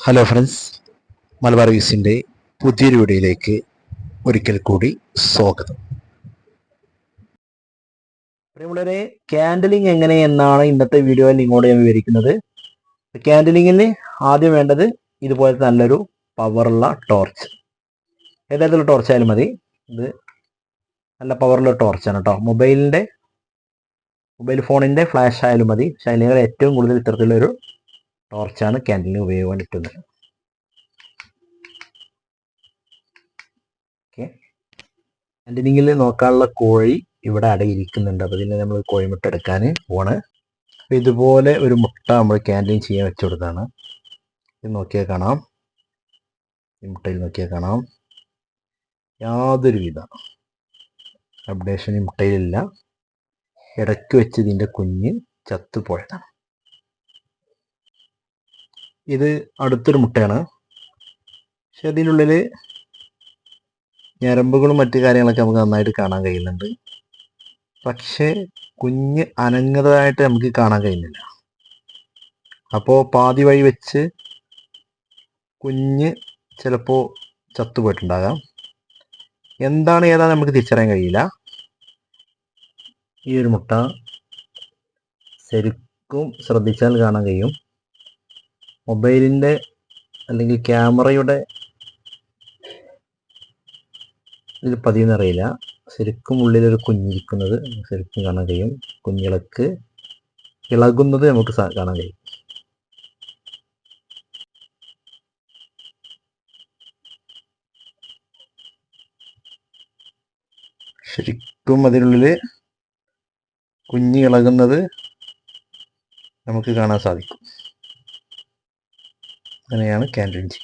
Hello friends Malabar വ്യൂസിന്റെ പുതിയൊരു വീഡിയോയിലേക്ക് ഒരിക്കൽ കൂടി സ്വാഗതം. പ്രിയമുള്ളവരെ ക്യാൻഡലിംഗ് എങ്ങനെ എന്നാണ് ഇന്നത്തെ വീഡിയോയിൽ നിങ്ങളോട് ഞാൻ വിവരിക്കുന്നത്. ക്യാൻഡലിങ്ങിന് ആദ്യം വേണ്ടത് ഇതുപോലത്തെ നല്ലൊരു പവറുള്ള ടോർച്ച് ഏതായാലും ടോർച്ച് ആയാലും മതി. ഇത് നല്ല പവറുള്ള ടോർച്ചാണ് കേട്ടോ. മൊബൈലിന്റെ മൊബൈൽ ഫോണിന്റെ ഫ്ലാഷ് ആയാലും മതി. പക്ഷേ അതിനേക്കാൾ ഏറ്റവും കൂടുതൽ ഇത്തരത്തിലൊരു ടോർച്ചാണ് ക്യാൻഡിലിന് ഉപയോഗിക്കാൻ പറ്റുന്നത് ഓക്കെ. ക്യാൻഡിലിങ്ങിൽ നോക്കാനുള്ള കോഴി ഇവിടെ അടയിരിക്കുന്നുണ്ട് അപ്പോൾ ഇതിനെ നമ്മൾ കോഴിമുട്ട എടുക്കാൻ പോണ് അപ്പോൾ ഇതുപോലെ ഒരു മുട്ട നമ്മൾ ക്യാൻഡലിങ് ചെയ്യാൻ വെച്ചു കൊടുത്താണ് ഇത് നോക്കിയാൽ കാണാം. ഈ മുട്ടയിൽ നോക്കിയാൽ കാണാം. യാതൊരുവിധ അപ്ഡേഷൻ ഈ മുട്ടയിലില്ല. ഇടയ്ക്ക് വെച്ച് ഇതിന്റെ കുഞ്ഞ് ചത്തുപോയതാണ്. ഇത് അടുത്തൊരു മുട്ടയാണ്. പക്ഷെ അതിനുള്ളിൽ ഞരമ്പുകളും മറ്റു കാര്യങ്ങളൊക്കെ നമുക്ക് നന്നായിട്ട് കാണാൻ കഴിയുന്നുണ്ട്. പക്ഷേ കുഞ്ഞ് അനങ്ങതായിട്ട് നമുക്ക് കാണാൻ കഴിയുന്നില്ല. അപ്പോൾ പാതി വഴി വെച്ച് കുഞ്ഞ് ചിലപ്പോൾ ചത്തുപോയിട്ടുണ്ടാകാം. എന്താണ് ഏതാണ് നമുക്ക് തിരിച്ചറിയാൻ കഴിയില്ല. ഈ ഒരു മുട്ട ശരിക്കും ശ്രദ്ധിച്ചാൽ കാണാൻ കഴിയും. മൊബൈലിന്റെ അല്ലെങ്കിൽ ക്യാമറയുടെ ഇതിൽ പതിയെന്നറിയില്ല ശരിക്കും ഉള്ളിലൊരു കുഞ്ഞിരിക്കുന്നത് ശരിക്കും കാണാൻ കഴിയും. കുഞ്ഞിളക്ക് ഇളകുന്നത് നമുക്ക് കാണാൻ കഴിയും. ശരിക്കും അതിനുള്ളിൽ കുഞ്ഞി ഇളകുന്നത് നമുക്ക് കാണാൻ സാധിക്കും. അങ്ങനെയാണ് കാൻഡിഡ് ജി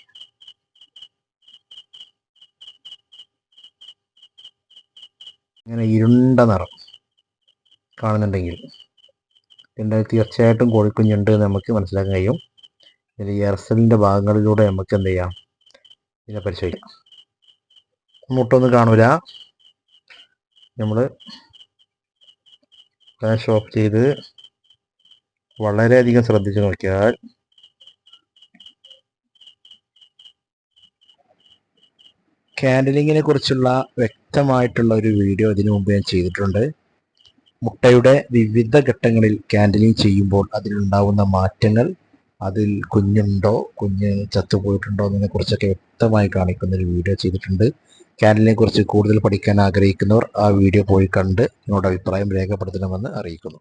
ഇങ്ങനെ ഇരുണ്ട നിറം കാണുന്നുണ്ടെങ്കിൽ ഇതിന്റെ തീർച്ചയായിട്ടും കോഴിക്കുഞ്ഞുണ്ട് എന്ന് നമുക്ക് മനസ്സിലാക്കാൻ കഴിയും. ഇതിൽ എയർസെല്ലിന്റെ ഭാഗങ്ങളിലൂടെ നമുക്ക് എന്ത് ചെയ്യാം? ഇതിനെ പരിശോധിക്കാം. മുട്ടൊന്നും കാണൂല. നമ്മൾ ഫ്ലാഷ് ഓഫ് ചെയ്ത് വളരെയധികം ശ്രദ്ധിച്ച് നോക്കിയാൽ ക്യാൻഡലിങ്ങിനെ കുറിച്ചുള്ള വ്യക്തമായിട്ടുള്ള ഒരു വീഡിയോ ഇതിനു മുമ്പ് ഞാൻ ചെയ്തിട്ടുണ്ട്. മുട്ടയുടെ വിവിധ ഘട്ടങ്ങളിൽ കാൻഡലിങ് ചെയ്യുമ്പോൾ അതിലുണ്ടാവുന്ന മാറ്റങ്ങൾ അതിൽ കുഞ്ഞുണ്ടോ കുഞ്ഞ് ചത്തുപോയിട്ടുണ്ടോ എന്നതിനെ കുറിച്ചൊക്കെ വ്യക്തമായി കാണിക്കുന്ന ഒരു വീഡിയോ ചെയ്തിട്ടുണ്ട്. കാൻഡലിനെ കുറിച്ച് കൂടുതൽ പഠിക്കാൻ ആഗ്രഹിക്കുന്നവർ ആ വീഡിയോ പോയി കണ്ട് എന്നോട് അഭിപ്രായം രേഖപ്പെടുത്തണമെന്ന് അറിയിക്കുന്നു.